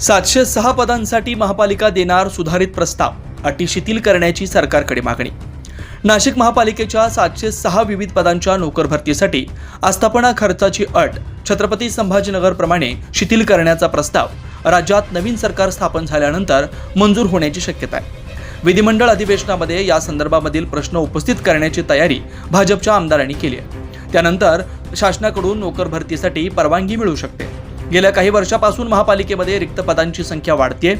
सातशे सहा पदांसाठी महापालिका देणार सुधारित प्रस्ताव अटी शिथिल करण्याची सरकारकडे मागणी. नाशिक महापालिकेच्या सातशे सहा विविध पदांच्या नोकर भरतीसाठी आस्थापना खर्चाची अट छत्रपती संभाजीनगरप्रमाणे शिथिल करण्याचा प्रस्ताव राज्यात नवीन सरकार स्थापन झाल्यानंतर मंजूर होण्याची शक्यता आहे. विधिमंडळ अधिवेशनामध्ये या संदर्भामधील प्रश्न उपस्थित करण्याची तयारी भाजपच्या आमदारांनी केली आहे. त्यानंतर शासनाकडून नोकर भरतीसाठी परवानगी मिळू शकते. गेल्या काही वर्षापासून महापालिकेमध्ये रिक्त पदांची संख्या वाढते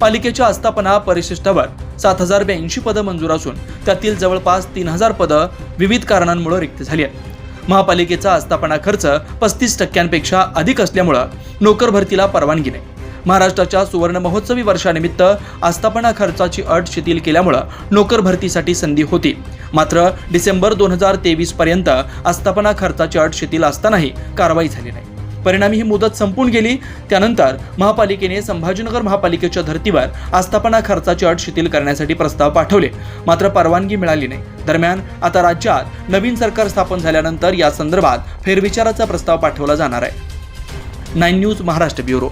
पालिकेच्या आस्थापना परिशिष्टावर सात हजार ब्याऐंशी पदं मंजूर असून त्यातील जवळपास तीन हजार पदं विविध कारणांमुळे रिक्त झाली आहेत. महापालिकेचा आस्थापना खर्च पस्तीस टक्क्यांपेक्षा अधिक असल्यामुळं नोकर भरतीला परवानगी नाही. महाराष्ट्राच्या सुवर्ण महोत्सवी वर्षानिमित्त आस्थापना खर्चाची अट शिथिल केल्यामुळं नोकर भरतीसाठी संधी होती. मात्र डिसेंबर दोन हजार तेवीस पर्यंत आस्थापना खर्चाची अट शिथिल असतानाही कारवाई झाली नाही. परिणामी ही मुदत संपून गेली. त्यानंतर महापालिकेने संभाजीनगर महापालिकेच्या धर्तीवर आस्थापना खर्चाची अट शिथिल करण्यासाठी प्रस्ताव पाठवले. मात्र परवानगी मिळाली नाही. दरम्यान आता राज्यात नवीन सरकार स्थापन झाल्यानंतर या संदर्भात फेरविचाराचा प्रस्ताव पाठवला जाणार आहे. Nine news Maharashtra bureau.